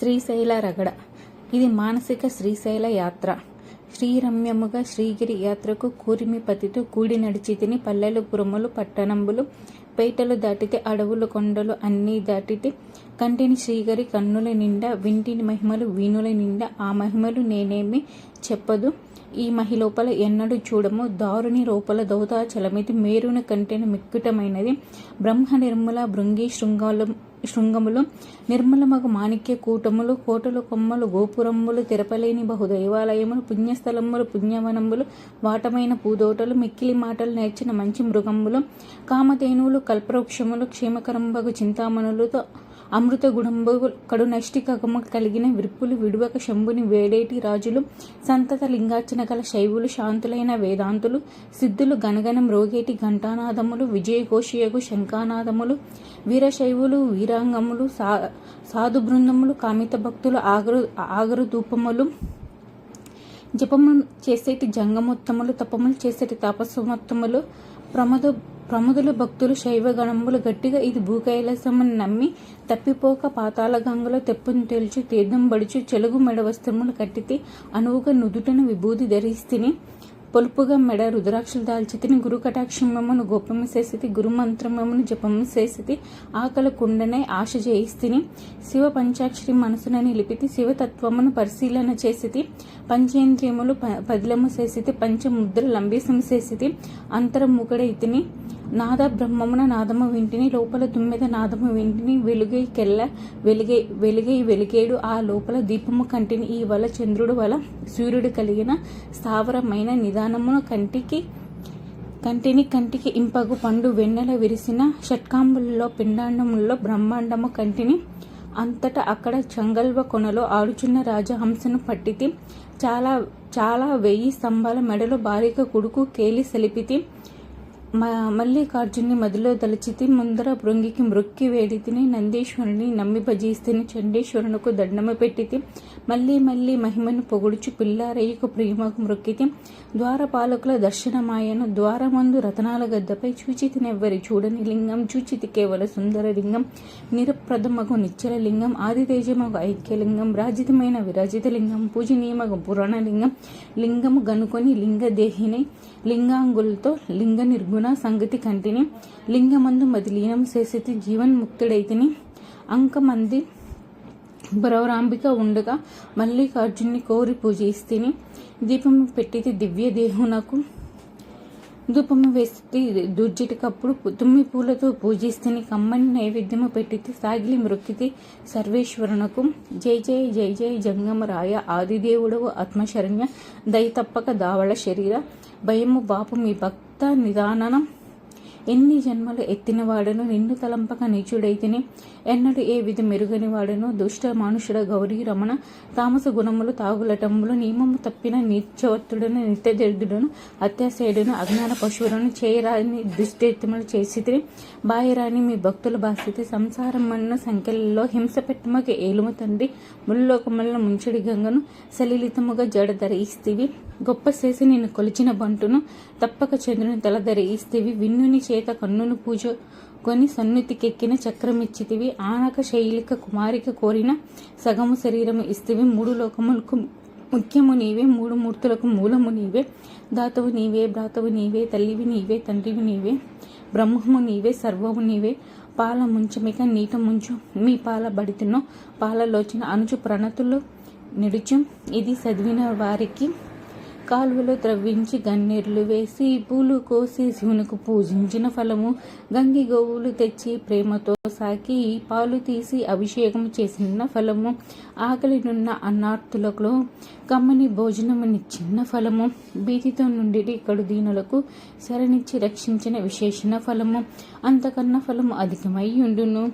శ్రీశైల రగడ. ఇది మానసిక శ్రీశైల యాత్ర. శ్రీరమ్యముగా శ్రీగిరి యాత్రకు కూరిమి పతితో కూడి నడిచితిని పల్లెలు పురములు పట్టణంబులు పేటలు దాటితే అడవులు కొండలు అన్నీ దాటితే కంటిని శ్రీగరి కన్నుల నిండా వింటిని మహిమలు వీణుల నిండా ఆ మహిమలు నేనేమి చెప్పదు. ఈ మహిలోపల ఎన్నడూ చూడము. దారుని లోపల దౌతాచలమిది మేరుని కంటెను మిక్కుటమైనది. బ్రహ్మ నిర్మల భృంగి శృంగాలం శృంగములు నిర్మలమగు మాణిక్య కూటములు కోటలు కొమ్మలు గోపురములు తెరపలేని బహుదైవాలయములు పుణ్యస్థలములు పుణ్యవనములు వాటమైన పూదోటలు మిక్కిలి మాటలు నేర్చిన మంచి మృగములు కామధేనువులు కల్పవృక్షములు క్షేమకరంబగు చింతామణులతో అమృత గుడంబు కడు కలిగిన విరుపులు విడువక శంభుని వేడేటి రాజులు సంతత లింగార్చన గల శైవులు శాంతులైన వేదాంతులు సిద్ధులు గనగనం రోగేటి ఘంటానాదములు విజయఘోషియకు శంఖానాదములు వీరశైవులు వీరాంగములు సా సాధు బృందములు కామిత భక్తులు ఆగరు ఆగరు ధూపములు జపము చేసేటి జంగమోత్తములు తపములు చేసేటి తపస్సుమోత్తములు ప్రమద ప్రముదుల భక్తులు శైవగణములు గట్టిగా ఇది భూకైలాసమని నమ్మి తప్పిపోక పాతాళ గంగలో తెప్పును తేల్చి తీర్థం బడిచి చెలుగు మెడ వస్త్రములు కట్టితే అనువుగా నుదుటను విభూది ధరిస్తిని. పొలుపుగా మెడ రుద్రాక్షలు దాల్చితిని. గురు కటాక్షమమును గోపము చేసితి. గురు మంత్రమమును జపము చేసితి. ఆకలి కుండనే ఆశ చేయిస్తిని. శివ పంచాక్షరి మనసున నిలిపితి. శివతత్వమును పరిశీలన చేసితి. పంచేంద్రియములు పదిలము చేసితి. పంచముద్ర లంబీసము చేసితి. అంతరముగడైతిని నాద బ్రహ్మమున నాదము వింటిని లోపల దుమ్మెద నాదము వింటిని వెలుగై కెల్ల వెలుగై వెలుగై వెలిగేడు ఆ లోపల దీపము కంటిని ఈ వల చంద్రుడు వల సూర్యుడు కలిగిన స్థావరమైన నిదానమును కంటికి కంటిని కంటికి ఇంపగు పండు వెన్నెల విరిసిన షట్కాంబుల్లో పిండాండముల్లో బ్రహ్మాండము కంటిని అంతటా అక్కడ చంగల్వ కొనలో ఆడుచున్న రాజహంసను పట్టితి చాలా చాలా వెయ్యి స్తంభాల మెడలో భారీగా కొడుకు కేలి సెలిపితి మల్లికార్జుని మదిలో తలచితి ముందర భృంగికి మృక్కి వేడితిని నందీశ్వరుని నమ్మి భజిస్తిని చండీశ్వరునకు దండము పెట్టితి మళ్ళీ మళ్ళీ మహిమను పొగుడుచు పిల్లారయ్యకు ప్రియమకు మృక్కితి ద్వారపాలకుల దర్శనమాయను ద్వారమందు రతనాల గద్దపై చూచితినెవ్వరి చూడని లింగం చూచితి కేవల సుందర లింగం నిరప్రదమగు నిచ్చల లింగం ఆదితేజమగు ఐక్యలింగం రాజితమైన విరాజిత లింగం పూజనీయమగు పురాణలింగం లింగము గనుకొని లింగదేహిని లింగాంగులతో లింగ గుణ సంగతి కంటిని లింగమందు మదిలీనం చేసేది జీవన్ముక్తుడైతిని. అంకమంది భ్రవరాంబిక ఉండగా మల్లికార్జున్ని కోరి పూజిస్తిని దీపం పెట్టిది దివ్య దేహునకు ధూపము వేసి దుర్జటికప్పుడు తుమ్మి పూలతో పూజిస్తుని కమ్మని నైవేద్యము పెట్టితే సాగిలి మృక్కితే సర్వేశ్వరునకు. జై జయ జై జయ జంగమరాయ ఆదిదేవుడవు ఆత్మశరణ్య దయతప్పక దావళ శరీర. భయము బాపు మీ భక్త నిదానం ఎన్ని జన్మలు ఎత్తినవాడను నిన్ను తలంపక నీచుడైతేనే ఎన్నడు ఏ విధి మెరుగని వాడను దుష్ట మానుషుడ గౌరీ రమణ తామస గుణములు తాగులటములు నియమము తప్పిన నీచవర్తుడను నిత్యదరిద్రుడను అత్యాశయుడును అజ్ఞాన పశువులను చేయరాని దుష్టెత్తములు చేసితిని బాయరాని మీ భక్తుల బాసితి సంసారమన్న సంఖ్యలలో హింస పెట్టమకి ఏలుము తండ్రి. ముల్లోకములను ముంచడి గంగను సలిలితముగా జడ ధరిస్తివి గొప్ప చేసి నేను కొలిచిన బంటును తప్పక చంద్రుని తల ధరిస్తివి విన్నుని చేత కన్నును పూజకొని సన్నితికెక్కిన చక్రమిచ్చితివి. ఆనక శైలిక కుమారిక కోరిన సగము శరీరము ఇస్తివి. మూడు లోకములకు ముఖ్యము నీవే. మూడు మూర్తులకు మూలము నీవే. దాతవు నీవే భ్రాతవు నీవే తల్లివి నీవే తండ్రివి నీవే బ్రహ్మము నీవే సర్వము నీవే. పాల ముంచమిక నీట ముంచు. మీ పాల బడితినో పాలలోచిన అనుచు ప్రణతులు నిడుచు. ఇది చదివిన వారికి కాలువలో త్రవ్వించి గన్నేర్లు వేసి పూలు కోసి శివునికి పూజించిన ఫలము గంగి గోవులు తెచ్చి ప్రేమతో సాకి పాలు తీసి అభిషేకం చేసిన ఫలము ఆకలి నున్న అన్నార్థులకు కమ్మని భోజనమునిచ్చిన ఫలము భీతితో నుండి కడు దీనులకు శరణిచ్చి రక్షించిన విశేషణ ఫలము అంతకన్నా ఫలము అధికమై ఉండును.